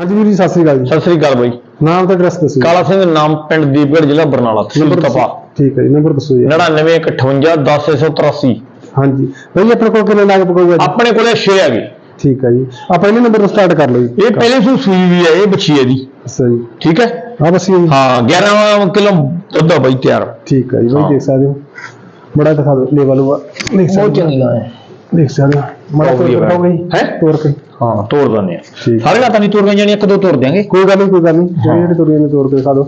ਹਾਂਜੀ ਵੀਰ ਜੀ ਸਤਿ ਸ੍ਰੀ ਅਕਾਲ ਜੀ। ਸਤਿ ਸ੍ਰੀ ਅਕਾਲ ਬਾਈ। ਨਾਮ ਤੇ ਐਡਰੈਸ ਦੱਸੋ। ਕਾਲਾ ਸਿੰਘ ਨਾਮ ਪਿੰਡ ਦੀਪਗੜ੍ਹ ਜ਼ਿਲ੍ਹਾ ਬਰਨਾਲਾ ਤਹਿਸੀਲ ਨੰਬਰ ਕਪਾ ਦੱਸੋ। ਠੀਕ ਹੈ ਜੀ ਨੰਬਰ ਦੱਸੋ ਜੀ। 9958 10183 ਹਾਂਜੀ। ਭਾਈ ਆਪਣੇ ਕੋਲ ਕਿੰਨੇ ਲੱਗ ਪਕਊਗਾ ਜੀ? ਆਪਣੇ ਕੋਲੇ 6 ਹੈਗੇ ਠੀਕ ਹੈ ਜੀ। ਆ ਪਹਿਲੇ ਨੰਬਰ ਤੋਂ ਸਟਾਰਟ ਕਰ ਲਓ ਜੀ। ਇਹ ਪਹਿਲੇ ਸੂ ਸੂਈ ਵੀ ਹੈ ਇਹ ਬੱਚੀ ਹੈ ਦੀ ਅੱਛਾ ਜੀ। ਠੀਕ ਹੈ? ਆ ਬਸ ਜੀ। ਹਾਂ 11 ਕਿਲੋ ਦੁੱਧ ਆ ਬਾਈ ਤਿਆਰ। ਠੀਕ ਹੈ ਜੀ ਬਾਈ ਹਾਂ। ਦੇਖ ਸਕਦੇ ਹੋ। ਬੜਾ ਦਿਖਾ ਦਿਓ ਲੈਵਲ ਉਹ ਦੇਖ ਸਕਦੇ ਹੋ। ਹੈ। ਦੇਖ ਸਕਦੇ ਮੜਾ ਤੋੜ ਕੇ ਜੀ ਹੈ? ਤੋੜ ਕੇ। ਹਾਂ ਤੋੜ ਦਿੰਦੇ ਆ ਠੀਕ। ਸਾਰੇ ਘਾਟਾਂ ਦੀ ਤੋੜ ਗਈਆਂ ਜਾਣੀ ਇੱਕ ਦੋ ਤੋੜ ਦਿਆਂਗੇ। ਕੋਈ ਗੱਲ ਨਹੀਂ ਕੋਈ ਗੱਲ ਨਹੀਂ। ਜਿਹੜੀ ਜਿਹੜੀ ਤੋੜੀਆਂ ਨੇ ਤੋੜ ਕੇ ਦਿਖਾ ਦਿਓ।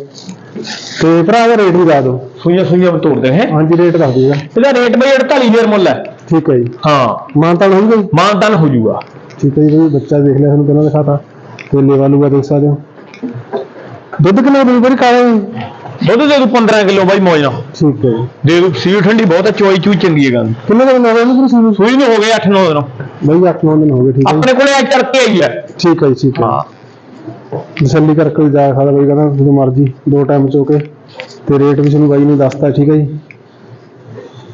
ਤੇ ਭਰਾ ਦਾ ਰੇਟ ਵੀ ਦੱਸ ਦਿਓ। ਸੂਈਆਂ ਸੂਈਆਂ ਤੋੜ ਦੇ ਹੈ? ਹਾਂਜੀ ਰੇਟ ਦੱਸ ਦਿਓ ਇਹਦਾ। ਰੇਟ ਬਈ 48000 ਮੁੱਲ ਹੈ। ਠੀਕ ਹੈ ਜੀ। ਹਾਂ। ਮਾਨਤਾ ਹੋਊਗਾ ਜੀ? ਮਾਨਤਨ ਹੋ ਜਾਊਗਾ। ਠੀਕ ਹੈ ਜੀ ਬੱਚਾ ਦੇਖ ਲਿਆ ਤੁਹਾਨੂੰ ਪਹਿਲਾਂ ਦਿਖਾਤਾ। ਤੇ ਲੈਵਲ ਹੋਊਗਾ ਦੇਖ ਸਕਦੇ ਹੋ। ਦੁੱਧ ਕਿੰਨਾ ਦੇ ਵੀਰ ਕਾਲੇ ਦੁੱਧ ਦੇ ਦੂ 15 ਕਿਲੋ ਬਾਈ ਮੌਜ ਨਾਲ। ਠੀਕ ਹੈ ਜੀ। ਦੇ ਦੂ ਸੀ ਠੰਡੀ ਬਹੁਤ ਹੈ ਚੋਈ ਚੂਈ ਚੰਗੀ ਹੈ ਗੱਲ। ਕਿੰਨੇ ਦਿਨ ਹੋ ਗਏ ਨੂੰ ਤੁਸੀਂ ਸੂਈ ਨੂੰ ਹੋ ਗਏ 8-9 ਦਿਨ। ਬਈ 8-9 ਦਿਨ ਹੋ ਗਏ ਠੀਕ ਹੈ ਜੀ। ਆਪਣੇ ਕੋਲੇ ਅੱਜ ਆਈ ਹੈ ਠੀਕ ਹੈ ਜੀ ਠੀਕ ਹੈ। ਹਾਂ ਤਸੱਲੀ ਕਰਕੇ ਜਾ ਸਕਦਾ ਬਈ ਕਹਿੰਦਾ ਜਦੋਂ ਮਰਜ਼ੀ ਦੋ ਟਾਈਮ ਚੋ ਕੇ। ਤੇ ਰੇਟ ਵੀ ਤੁਹਾਨੂੰ ਬਾਈ ਨੇ ਦੱਸਤਾ ਠੀਕ ਹੈ ਜੀ।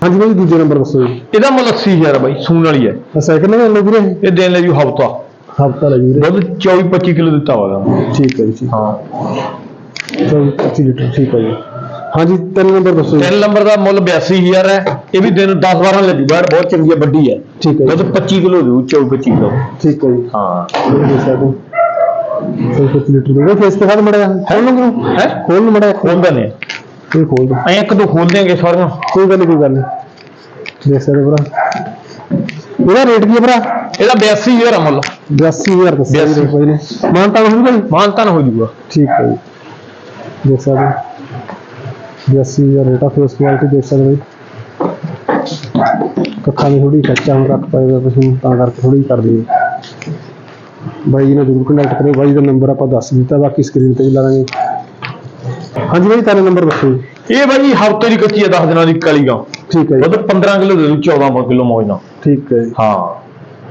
ਹਾਂਜੀ ਬਾਈ ਦੂਜੇ ਨੰਬਰ ਦੱਸੋ ਜੀ। ਇਹਦਾ ਮੁੱਲ 80000 ਬਾਈ ਸੂਣ ਵਾਲੀ ਹੈ ਕਿੰਨੇ ਦਿਨ ਲੱਗ ਰਹੇ ਇਹ ਦੇਣ ਲੈ ਜੂ ਹਫਤਾ। ਹਫਤਾ ਲੱਗ ਵੀਰੇ। ਦੁੱਧ 24-25 ਕਿਲੋ ਦਿੱਤਾ ਹੋਗਾ ਠੀਕ ਹੈ ਜੀ ਠੀਕ ਹਾਂ। 25 ਲੀਟਰ ਠੀਕ ਹੈ ਜੀ। ਹਾਂਜੀ ਤਿੰਨ ਨੰਬਰ ਦੱਸੋ ਜੀ। ਤਿੰਨ ਨੰਬਰ ਦਾ ਮੁੱਲ 82000 ਹੈ। ਇਹ ਵੀ ਦਿਨ 10-12 ਲੱਗੂਗਾ ਯਾਰ ਬਹੁਤ ਚੰਗੀ ਹੈ ਵੱਡੀ ਹੈ ਠੀਕ ਹੈ ਦੁੱਧ ਜੀ 25 ਕਿਲੋ ਦੇਊ 24-25 ਕਿਲੋ। ਠੀਕ ਹੈ ਜੀ। ਹਾਂ। ਸਕਦੇ ਹੋ 25 ਲੀਟਰ ਦੇ ਫੇਸ ਤੇ ਖਾਦ ਮੜਿਆ। ਖੋਲ ਲਓ ਹੈ? ਖੋਲ ਨੂੰ ਮੜਿਆ। ਖੋਲ ਆ। ਇਹ ਖੋਲ ਦੋ ਐਂ ਇੱਕ ਦੋ ਖੋਲ ਦੇਾਂਗੇ ਸਾਰੀਆਂ ਕੋਈ ਗੱਲ ਨਹੀਂ ਕੋਈ ਗੱਲ ਨਹੀਂ। ਦੇਖ ਸਕਦੇ ਹੋ ਭਰਾ। ਇਹਦਾ ਰੇਟ ਕੀ ਹੈ ਭਰਾ? ਇਹਦਾ 82000 ਆ ਮੁੱਲ। 82000 ਦੱਸਿਆ ਜੀ 82 ਰੇਟ ਨੇ। ਮਾਨਤਾ ਹੋਊਗਾ ਜੀ? ਮਾਨਤਨ ਹੋ ਜਾਊਗਾ ਠੀਕ ਹੈ ਜੀ। ਦੇਖ ਸਕਦੇ ਹੋ। 82000 ਰੇਟ ਆ ਫੇਸ ਕੁਆਲਿਟੀ ਦੇਖ ਸਕਦੇ ਹੋ ਕੱਖਾਂ ਦੀ ਥੋੜੀ ਕੱਚਾ ਹੁਣ ਰੱਖ ਪਾਏਗਾ ਤੁਸੀਂ ਤਾਂ ਕਰਕੇ ਥੋੜੀ ਕਰ ਦਈਏ। ਬਾਈ ਜੀ ਨਾਲ ਜ਼ਰੂਰ ਕੰਟੈਕਟ ਕਰਿਓ। ਬਾਈ ਦਾ ਨੰਬਰ ਆਪਾਂ ਦੱਸ ਦਿੱਤਾ ਬਾਕੀ ਸਕਰੀਨ ਤੇ ਵੀ ਲਾ ਦਾਂਗੇ। ਹਾਂਜੀ ਬਾਈ ਤਾਰੇ ਨੰਬਰ ਦੱਸੋ ਇਹ ਬਾਈ ਹਫ਼ਤੇ ਦੀ ਕੱਚੀ ਹੈ 10 ਦਿਨਾਂ ਦੀ ਕਾਲੀ ਗਾਂ। ਠੀਕ ਹੈ ਜੀ। 15 ਕਿਲੋ ਦੇ ਦੂ 14 ਕਿਲੋ ਮੌਜ ਨਾਲ। ਠੀਕ ਹੈ ਹਾਂ।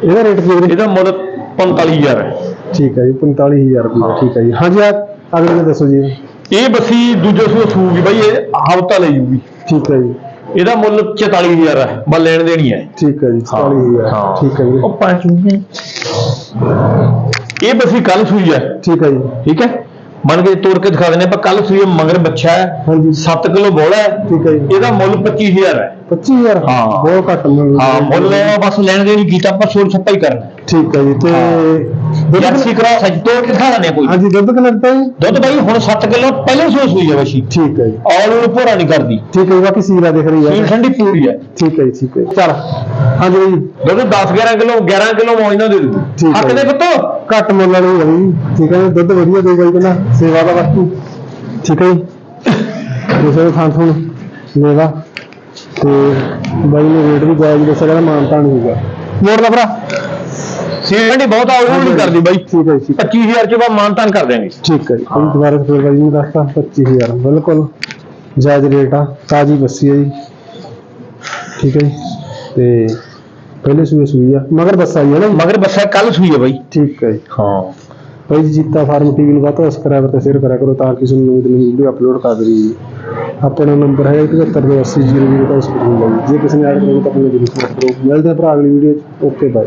ਇਹਦਾ ਰੇਟ ਕੀ ਹੈ? ਇਹਦਾ ਮੁੱਲ 45000 ਹੈ। ਠੀਕ ਹੈ ਜੀ 45000 ਰੁਪਏ ਠੀਕ ਹੈ ਜੀ। ਹਾਂਜੀ ਆ ਅਗਲੇ ਦੱਸੋ ਜੀ। ਇਹ ਬੱਸੀ ਦੂਜੇ ਸੂ ਸੂਗੀ ਬਾਈ ਇਹ ਹਫਤਾ ਲੈ ਜੂਗੀ। ਠੀਕ ਹੈ ਜੀ। ਇਹਦਾ ਮੁੱਲ 44000 ਹੈ ਬਸ ਲੈਣ ਦੇਣੀ ਹੈ। ਠੀਕ ਹੈ ਜੀ 40000 ਠੀਕ ਹੈ ਜੀ। ਉਹ ਪੰਜ ਸੂਗੇ ਇਹ ਬੱਸੀ ਕੱਲ ਸੂਈ ਹੈ। ਠੀਕ ਹੈ ਜੀ। ਠੀਕ ਹੈ? ਮੰਨ ਕੇ ਤੋੜ ਕੇ ਦਿਖਾ ਦਿੰਦੇ ਆਪਾਂ ਕੱਲ ਸੂਈ ਹੈ, ਮਗਰ ਬੱਚਾ ਹੈ ਹਾਂਜੀ। 7 ਕਿਲੋ ਬੋਲਾ ਹੈ। ਠੀਕ ਹੈ ਜੀ। ਇਹਦਾ ਮੁੱਲ 25000 ਹੈ। 25000 ਹਾਂ। ਬਹੁਤ ਘੱਟ ਮਿਲ। ਹਾਂ ਮੁੱਲ ਬਸ ਲੈਣ ਦੇਣੀ ਕੀਤਾ ਆਪਾਂ ਛੋੜ ਛੱਪਾ ਹੀ ਕਰਨਾ। ਠੀਕ ਹੈ ਜੀ ਤੇ ਜਰਸੀ ਕਿੰਨਾ- ਕਰਾ ਸੱਜ ਤੋੜ ਕੇ ਦਿਖਾ ਦਿੰਦੇ ਹਾਂ ਕੋਈ। ਹਾਂਜੀ ਦੁੱਧ ਦਿੱਤਾ ਜੀ? ਦੁੱਧ ਬਾਈ ਹੁਣ 7 ਕਿਲੋ ਪਹਿਲੇ ਸੂਈ ਸੂਈ ਹੈ ਵਸ਼ੀ। ਠੀਕ ਹੈ ਜੀ। ਔਲ ਨੂੰ ਭੋਰਾ ਨਹੀਂ ਕਰਦੀ। ਠੀਕ ਹੈ ਬਾਕੀ ਸੀਰਾ ਦਿਖ ਰਹੀ ਹੈ ਠੰਡੀ ਪੂਰੀ ਹੈ ਠੀਕ ਹੈ ਜੀ ਠੀਕ ਹੈ। ਚੱਲ। ਹਾਂਜੀ ਦੁੱਧ 10 11 ਕਿਲੋ 11 ਕਿਲੋ ਮੌਜ ਨਾਲ ਦੇ ਦੂ ਹੈ ਹੱਕ ਦੇ। ਪੁੱਤੋ। ਘੱਟ ਮੁੱਲ ਵਾਲੀ ਹੈ ਜੀ। ਠੀਕ ਹੈ ਦੁੱਧ ਵਧੀਆ ਦੇ ਬਾਈ ਕਹਿੰਦਾ ਸੇਵਾ ਦਾ ਬਾਕੀ। ਠੀਕ ਹੈ ਜੀ। ਦੂਸਰੇ ਥਾਂ ਤੋਂ ਲੈਵਾ ਤੇ ਬਾਈ ਨੇ ਰੇਟ ਵੀ ਜਾਇਜ਼ ਦੱਸਿਆ ਕਹਿੰਦਾ ਮਾਨਤਾ ਨਹੀਂ ਹੋਊਗਾ ਮੋੜ ਦਾ ਭਰਾ। ਠੰਡੀ ਬਹੁਤ ਔਲ ਨਹੀਂ ਕਰਦੀ ਬਾਈ। ਠੀਕ ਹੈ ਜੀ ਠੀਕ ਹੈ। 25000 ਚ ਬਾ ਮਾਨਤਾਨ ਕਰ ਦੇਣਗੇ ਠੀਕ ਹੈ ਜੀ ਕੋਈ ਦੁਬਾਰਾ ਫਿਰ ਬਾਈ ਨੂੰ ਦੱਸਤਾ 25000 ਬਿਲਕੁਲ ਜਾਇਜ਼ ਰੇਟ ਆ ਤਾਜੀ ਬੱਸੀ ਹੈ ਜੀ। ਠੀਕ ਹੈ ਜੀ ਤੇ ਪਹਿਲੇ ਸੂਏ ਸੂਈ ਆ ਮਗਰ ਬੱਸ ਆਈ ਹੈ ਨਾ ਜੀ? ਮਗਰ ਬੱਸਾ ਕੱਲ ਸੂਈ ਹੈ ਬਾਈ। ਠੀਕ ਹੈ ਜੀ। ਹਾਂ। ਭਾਈ ਜੀ ਜੀਤਾ ਫਾਰਮ ਟੀਵੀ ਨੂੰ ਵੱਧ ਤੋਂ ਸਬਸਕ੍ਰਾਈਬ ਤੇ ਸ਼ੇਅਰ ਕਰਿਆ ਕਰੋ ਤਾਂ ਕਿ ਤੁਹਾਨੂੰ ਨਵੀਂ ਨਵੀਂ ਵੀਡੀਓ ਅਪਲੋਡ ਕਰ ਦਈਏ। ਜੀ ਆਪਣਾ ਨੰਬਰ ਹੈ 7180 ਦਾ ਸਕਰੀਨ ਲਈ ਜੇ ਕਿਸੇ ਨੇ ਐਡ ਕਰਨੀ ਤਾਂ ਆਪਣੇ ਜਰੂਰ ਕਰੋ। ਮਿਲਦੇ ਹਾਂ ਭਰਾ ਅਗਲੀ ਵੀਡੀਓ ਓਕੇ ਬਾਏ